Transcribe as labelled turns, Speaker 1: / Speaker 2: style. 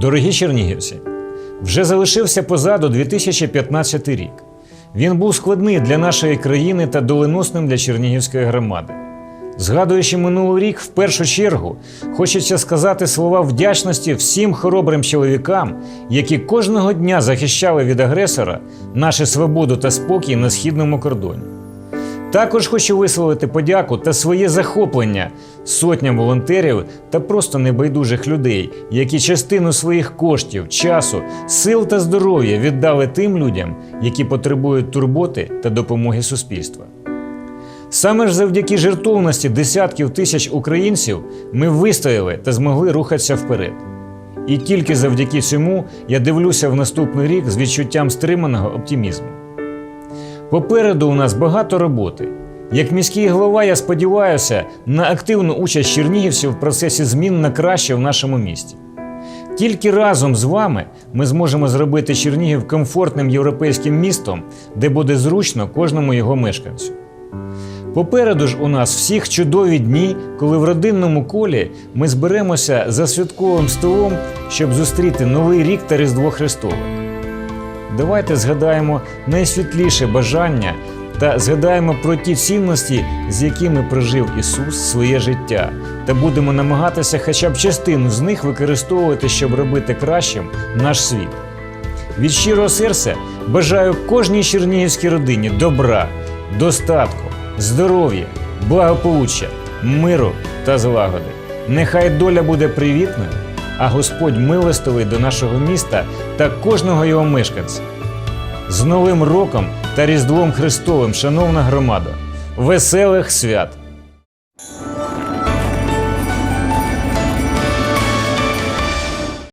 Speaker 1: Дорогі чернігівці, вже залишився позаду 2015 рік. Він був складний для нашої країни та доленосним для Чернігівської громади. Згадуючи минулий рік, в першу чергу хочеться сказати слова вдячності всім хоробрим чоловікам, які кожного дня захищали від агресора нашу свободу та спокій на східному кордоні. Також хочу висловити подяку та своє захоплення сотням волонтерів та просто небайдужих людей, які частину своїх коштів, часу, сил та здоров'я віддали тим людям, які потребують турботи та допомоги суспільства. Саме ж завдяки жертовності десятків тисяч українців ми вистояли та змогли рухатися вперед. І тільки завдяки цьому я дивлюся в наступний рік з відчуттям стриманого оптимізму. Попереду у нас багато роботи. Як міський голова, я сподіваюся на активну участь чернігівців в процесі змін на краще в нашому місті. Тільки разом з вами ми зможемо зробити Чернігів комфортним європейським містом, де буде зручно кожному його мешканцю. Попереду ж у нас всіх чудові дні, коли в родинному колі ми зберемося за святковим столом, щоб зустріти Новий рік та Різдво Христове. Давайте згадаємо найсвітліше бажання та згадаємо про ті цінності, з якими прожив Ісус своє життя, та будемо намагатися хоча б частину з них використовувати, щоб робити кращим наш світ. Від щирого серця бажаю кожній чернігівській родині добра, достатку, здоров'я, благополуччя, миру та злагоди. Нехай доля буде привітною, а Господь милостивий до нашого міста та кожного його мешканця. З Новим роком та Різдвом Христовим, шановна громада! Веселих свят!